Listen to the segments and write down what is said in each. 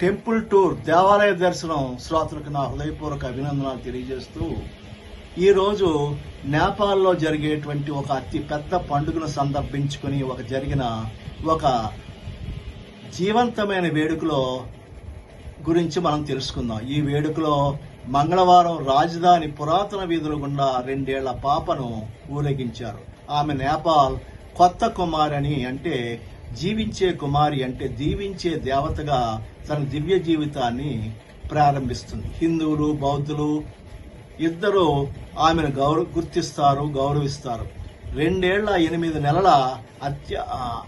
Temple tour దేవాలయ దర్శనం శ్రోతలకు నా హృదయపూర్వక అభినందనాలు తెలియజేస్తూ ఈరోజు నేపాల్లో జరిగేటువంటి ఒక అతి పెద్ద పండుగను సందర్భించుకుని ఒక జరిగిన ఒక జీవంతమైన వేడుకలో గురించి మనం తెలుసుకుందాం. ఈ వేడుకలో మంగళవారం రాజధాని పురాతన వీధుల గుండా రెండేళ్ళ పాపను ఊరేగించారు. ఆమె నేపాల్ కొత్త కుమారి అని అంటే జీవించే కుమారి అంటే దీవించే దేవతగా తన దివ్య జీవితాన్ని ప్రారంభిస్తుంది. హిందువులు బౌద్ధులు ఇద్దరు ఆమెను గౌరవ గుర్తిస్తారు గౌరవిస్తారు. రెండేళ్ళ ఎనిమిది నెలల అత్య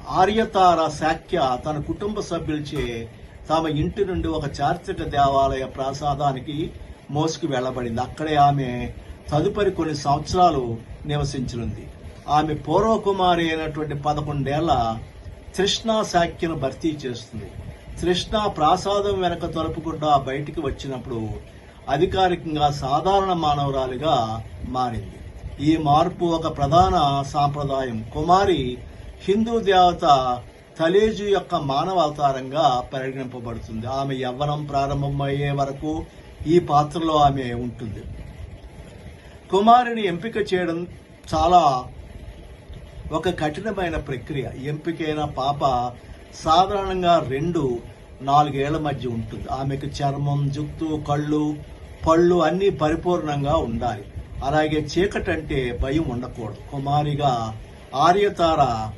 ఆర్యతార శాఖ్య తన కుటుంబ సభ్యులచే తమ ఇంటి నుండి ఒక చారిత్రక దేవాలయ ప్రాసాదానికి మోసుకు వెళ్ళబడింది అక్కడే ఆమె తదుపరి కొన్ని సంవత్సరాలు నివసించనుంది. ఆమె పూర్వకుమారి అయినటువంటి పదకొండేళ్ళ తృష్ణా శాఖ్యను భర్తీ చేస్తుంది. తృష్ణ ప్రాసాదం వెనక తలుపుకుండా బయటికి వచ్చినప్పుడు అధికారికంగా సాధారణ మానవురాలిగా మారింది. ఈ మార్పు ఒక ప్రధాన సాంప్రదాయం. కుమారి హిందూ దేవత తలేజు యొక్క మానవ అవతారంగా పరిగణింపబడుతుంది. ఆమె యవ్వనం ప్రారంభమయ్యే వరకు ఈ పాత్రలో ఆమె ఉంటుంది. కుమారిని ఎంపిక చేయడం చాలా ఒక కఠినమైన ప్రక్రియ. ఎంపికైన పాప సాధారణంగా రెండు నాలుగేళ్ళ మధ్య ఉంటుంది. ఆమెకు చర్మం జుత్తు కళ్ళు పళ్ళు అన్నీ పరిపూర్ణంగా ఉండాలి. అలాగే చీకటి అంటే భయం ఉండకూడదు. కుమారిగా ఆర్యతార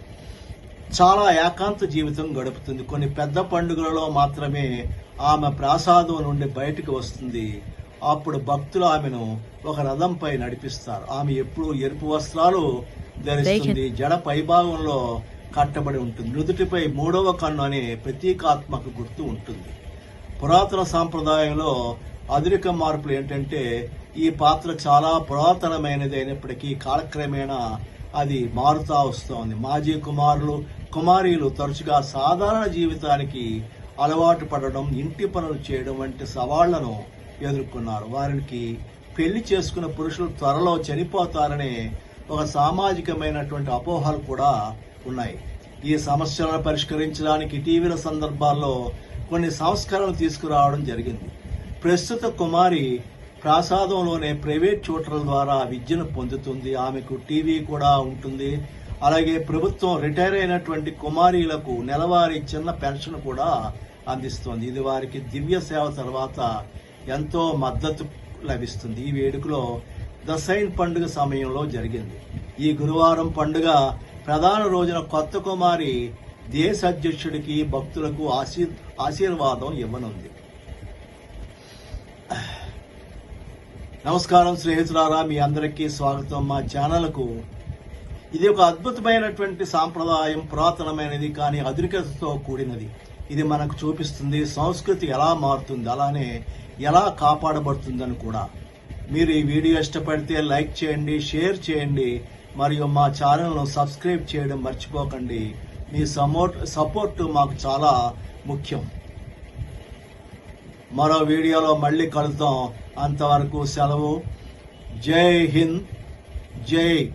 చాలా ఏకాంత జీవితం గడుపుతుంది. కొన్ని పెద్ద పండుగలలో మాత్రమే ఆమె ప్రాసాదం నుండి బయటకు వస్తుంది. అప్పుడు భక్తులు ఆమెను ఒక రథంపై నడిపిస్తారు. ఆమె ఎప్పుడు ఎరుపు వస్త్రాలు ధరిస్తుంది. జడ పైభాగంలో కట్టబడి ఉంటుంది. నుదుటిపై మూడవ కన్ను అనే ప్రతీకాత్మక గుర్తు ఉంటుంది. పురాతన సాంప్రదాయంలో ఆధునిక మార్పులు ఏంటంటే ఈ పాత్ర చాలా పురాతనమైనది అయినప్పటికీ కాలక్రమేణా అది మారుతా వస్తోంది. మాజీ కుమారులు కుమారీలు తరచుగా సాధారణ జీవితానికి అలవాటు పడడం ఇంటి పనులు చేయడం వంటి సవాళ్ళను ఎదుర్కొన్నారు. వారికి పెళ్ళి చేసుకున్న పురుషులు త్వరలో చనిపోతారనే ఒక సామాజికమైనటువంటి అపోహలు కూడా ఉన్నాయి. ఈ సమస్యలను పరిష్కరించడానికి ఇటీవల సందర్భాల్లో కొన్ని సంస్కరణలు తీసుకురావడం జరిగింది. ప్రస్తుత కుమారి ప్రాసాదంలోనే ప్రైవేట్ ట్యూటర్ల ద్వారా విద్యను పొందుతుంది. ఆమెకు టీవీ కూడా ఉంటుంది. అలాగే ప్రభుత్వం రిటైర్ అయినటువంటి కుమారీలకు నెలవారీ చిన్న పెన్షన్ కూడా అందిస్తోంది. ఇది వారికి దివ్య సేవ తర్వాత ఎంతో మద్దతు లభిస్తుంది. ఈ వేడుకలో దసైన్ పండుగ సమయంలో జరిగింది. ఈ గురువారం పండుగ ప్రధాన రోజున కొత్త కుమారి దేశ అధ్యక్షుడికి భక్తులకు ఆశీ ఆశీర్వాదం ఇవ్వనుంది. నమస్కారం స్నేహితులారా మీ అందరికీ స్వాగతం. మా ఛానల్కు ఇది ఒక అద్భుతమైనటువంటి సాంప్రదాయం పురాతనమైనది కానీ ఆధునికతతో కూడినది. ఇది మనకు చూపిస్తుంది సంస్కృతి ఎలా మారుతుంది అలానే ఎలా కాపాడబడుతుందని కూడా. మీరు ఈ వీడియో ఇష్టపడితే లైక్ చేయండి షేర్ చేయండి మరియు మా ఛానల్ను సబ్స్క్రైబ్ చేయడం మర్చిపోకండి. మీ సపోర్ట్ సపోర్ట్ మాకు చాలా ముఖ్యం. మరో వీడియోలో మళ్ళీ కలుద్దాం. అంతవరకు సెలవు. జై హింద్. జై